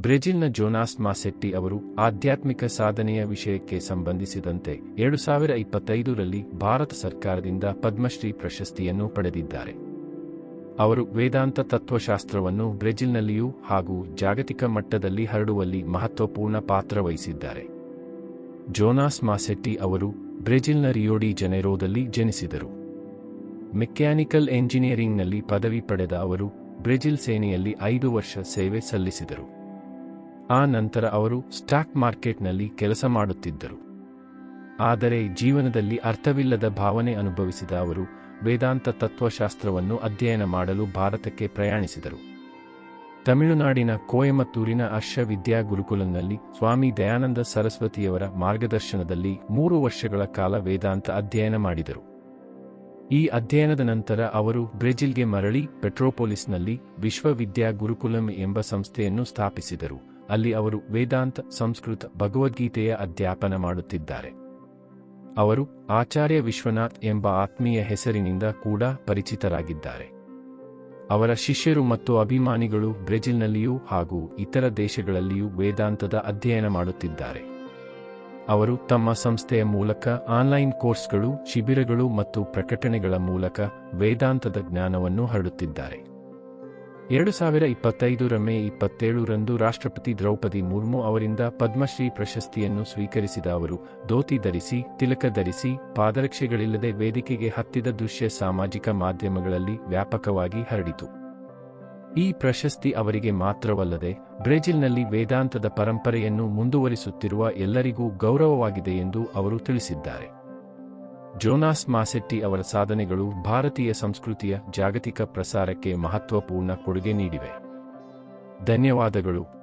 ಬ್ರೆಜಿಲ್ನ Jonas ಮಾಸೆಟ್ಟಿ ಅವರು ಆಧ್ಯಾತ್ಮಿಕ ಸಾಧನೆಯ ವಿಷಯಕ್ಕೆ ಸಂಬಂಧಿಸಿದಂತೆ ಎರಡು ಸಾವಿರ ಇಪ್ಪತ್ತೈದರಲ್ಲಿ ಭಾರತ ಸರ್ಕಾರದಿಂದ ಪದ್ಮಶ್ರೀ ಪ್ರಶಸ್ತಿಯನ್ನು ಪಡೆದಿದ್ದಾರೆ. ಅವರು ವೇದಾಂತ ತತ್ವಶಾಸ್ತ್ರವನ್ನು ಬ್ರೆಜಿಲ್ನಲ್ಲಿಯೂ ಹಾಗೂ ಜಾಗತಿಕ ಮಟ್ಟದಲ್ಲಿ ಹರಡುವಲ್ಲಿ ಮಹತ್ವಪೂರ್ಣ ಪಾತ್ರ ವಹಿಸಿದ್ದಾರೆ. ಜೋನಾಸ್ ಮಾಸೆಟ್ಟಿ ಅವರು ಬ್ರೆಜಿಲ್ನ ರಿಯೋಡಿ ಜನೆರೋದಲ್ಲಿ ಜನಿಸಿದರು. ಮೆಕ್ಯಾನಿಕಲ್ ಎಂಜಿನಿಯರಿಂಗ್ನಲ್ಲಿ ಪದವಿ ಪಡೆದ ಅವರು ಬ್ರೆಜಿಲ್ ಸೇನೆಯಲ್ಲಿ ಐದು ವರ್ಷ ಸೇವೆ ಸಲ್ಲಿಸಿದರು. ಆ ನಂತರ ಅವರು ಸ್ಟಾಕ್ ಮಾರ್ಕೆಟ್ನಲ್ಲಿ ಕೆಲಸ ಮಾಡುತ್ತಿದ್ದರು. ಆದರೆ ಜೀವನದಲ್ಲಿ ಅರ್ಥವಿಲ್ಲದ ಭಾವನೆ ಅನುಭವಿಸಿದ ಅವರು ವೇದಾಂತ ತತ್ವಶಾಸ್ತ್ರವನ್ನು ಅಧ್ಯಯನ ಮಾಡಲು ಭಾರತಕ್ಕೆ ಪ್ರಯಾಣಿಸಿದರು. ತಮಿಳುನಾಡಿನ ಕೋಯಮತ್ತೂರಿನ ಅರ್ಷ ವಿದ್ಯಾ ಗುರುಕುಲಂನಲ್ಲಿ ಸ್ವಾಮಿ ದಯಾನಂದ ಸರಸ್ವತಿಯವರ ಮಾರ್ಗದರ್ಶನದಲ್ಲಿ ಮೂರು ವರ್ಷಗಳ ಕಾಲ ವೇದಾಂತ ಅಧ್ಯಯನ ಮಾಡಿದರು. ಈ ಅಧ್ಯಯನದ ನಂತರ ಅವರು ಬ್ರೆಜಿಲ್ಗೆ ಮರಳಿ ಪೆಟ್ರೋಪೊಲಿಸ್ನಲ್ಲಿ ವಿಶ್ವವಿದ್ಯಾ ಗುರುಕುಲಂ ಎಂಬ ಸಂಸ್ಥೆಯನ್ನು ಸ್ಥಾಪಿಸಿದರು. ಅಲ್ಲಿ ಅವರು ವೇದಾಂತ, ಸಂಸ್ಕೃತ, ಭಗವದ್ಗೀತೆಯ ಅಧ್ಯಾಪನ ಮಾಡುತ್ತಿದ್ದಾರೆ. ಅವರು ಆಚಾರ್ಯ ವಿಶ್ವನಾಥ್ ಎಂಬ ಆತ್ಮೀಯ ಹೆಸರಿನಿಂದ ಕೂಡ ಪರಿಚಿತರಾಗಿದ್ದಾರೆ. ಅವರ ಶಿಷ್ಯರು ಮತ್ತು ಅಭಿಮಾನಿಗಳು ಬ್ರೆಜಿಲ್ನಲ್ಲಿಯೂ ಹಾಗೂ ಇತರ ದೇಶಗಳಲ್ಲಿಯೂ ವೇದಾಂತದ ಅಧ್ಯಯನ ಮಾಡುತ್ತಿದ್ದಾರೆ. ಅವರು ತಮ್ಮ ಸಂಸ್ಥೆಯ ಮೂಲಕ ಆನ್ಲೈನ್ ಕೋರ್ಸ್ಗಳು, ಶಿಬಿರಗಳು ಮತ್ತು ಪ್ರಕಟಣೆಗಳ ಮೂಲಕ ವೇದಾಂತದ ಜ್ಞಾನವನ್ನು ಹರಡುತ್ತಿದ್ದಾರೆ. ಎರಡು ಸಾವಿರ ಇಪ್ಪತ್ತೈದರ ಮೇ ಇಪ್ಪತ್ತೇಳರಂದು ರಾಷ್ಟ್ರಪತಿ ದ್ರೌಪದಿ ಮುರ್ಮು ಅವರಿಂದ ಪದ್ಮಶ್ರೀ ಪ್ರಶಸ್ತಿಯನ್ನು ಸ್ವೀಕರಿಸಿದ ಅವರು, ಧೋತಿ ಧರಿಸಿ, ತಿಲಕ ಧರಿಸಿ, ಪಾದರಕ್ಷೆಗಳಿಲ್ಲದೆ ವೇದಿಕೆಗೆ ಹತ್ತಿದ ದೃಶ್ಯ ಸಾಮಾಜಿಕ ಮಾಧ್ಯಮಗಳಲ್ಲಿ ವ್ಯಾಪಕವಾಗಿ ಹರಡಿತು. ಈ ಪ್ರಶಸ್ತಿ ಅವರಿಗೆ ಮಾತ್ರವಲ್ಲದೆ, ಬ್ರೆಜಿಲ್ನಲ್ಲಿ ವೇದಾಂತದ ಪರಂಪರೆಯನ್ನು ಮುಂದುವರಿಸುತ್ತಿರುವ ಎಲ್ಲರಿಗೂ ಗೌರವವಾಗಿದೆ ಎಂದು ಅವರು ತಿಳಿಸಿದ್ದಾರೆ. ಜೋನಾಸ್ ಮಾಸೆಟ್ಟಿ ಅವರ ಸಾಧನೆಗಳು ಭಾರತೀಯ ಸಂಸ್ಕೃತಿಯ ಜಾಗತಿಕ ಪ್ರಸಾರಕ್ಕೆ ಮಹತ್ವಪೂರ್ಣ ಕೊಡುಗೆ ನೀಡಿವೆ. ಧನ್ಯವಾದಗಳು.